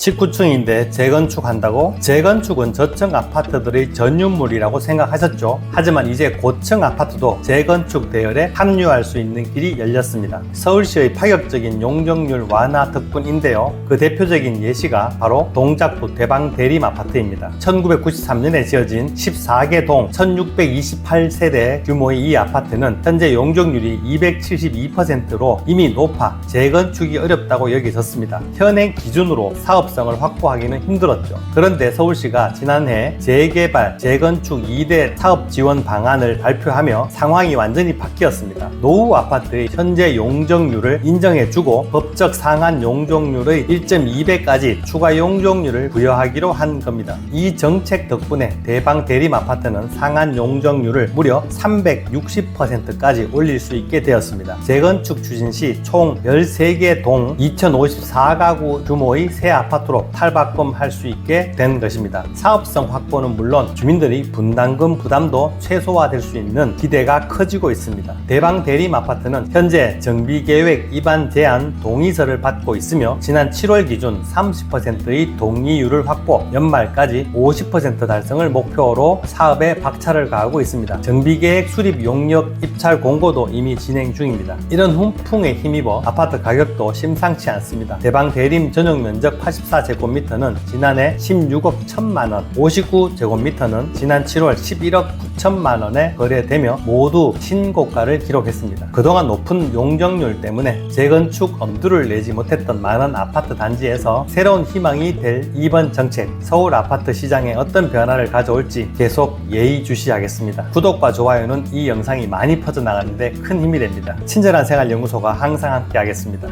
19층인데 재건축한다고? 재건축은 저층 아파트들의 전유물이라고 생각하셨죠. 하지만 이제 고층 아파트도 재건축 대열에 합류할 수 있는 길이 열렸습니다. 서울시의 파격적인 용적률 완화 덕분인데요. 그 대표적인 예시가 바로 동작구 대방 대림 아파트입니다. 1993년에 지어진 14개 동 1628세대 규모의 이 아파트는 현재 용적률이 272%로 이미 높아 재건축이 어렵다고 여겨졌습니다. 현행 기준으로 사업 성을 확보하기는 힘들었죠. 그런데 서울시가 지난해 재개발, 재건축 2대 사업 지원 방안을 발표하며 상황이 완전히 바뀌었습니다. 노후 아파트의 현재 용적률을 인정해주고 법적 상한 용적률의 1.2배까지 추가 용적률을 부여하기로 한 겁니다. 이 정책 덕분에 대방 대림 아파트는 상한 용적률을 무려 360%까지 올릴 수 있게 되었습니다. 재건축 추진 시 총 13개 동 2054가구 규모의 새 아파트 로 탈바꿈할 수 있게 된 것입니다. 사업성 확보는 물론 주민들의 분담금 부담도 최소화될 수 있는 기대가 커지고 있습니다. 대방 대림 아파트는 현재 정비계획 입안 제한 동의서를 받고 있으며 지난 7월 기준 30%의 동의율을 확보, 연말까지 50% 달성을 목표로 사업에 박차를 가하고 있습니다. 정비계획 수립 용역 입찰 공고도 이미 진행 중입니다. 이런 훈풍에 힘입어 아파트 가격도 심상치 않습니다. 대방 대림 전용 면적 84 제곱미터는 지난해 16억 1천만 원, 59제곱미터는 지난 7월 11억 9천만 원에 거래되며 모두 신고가를 기록했습니다. 그동안 높은 용적률 때문에 재건축 엄두를 내지 못했던 많은 아파트 단지에서 새로운 희망이 될 이번 정책, 서울 아파트 시장에 어떤 변화를 가져올지 계속 예의주시하겠습니다. 구독과 좋아요는 이 영상이 많이 퍼져나가는데 큰 힘이 됩니다. 친절한 생활 연구소가 항상 함께 하겠습니다.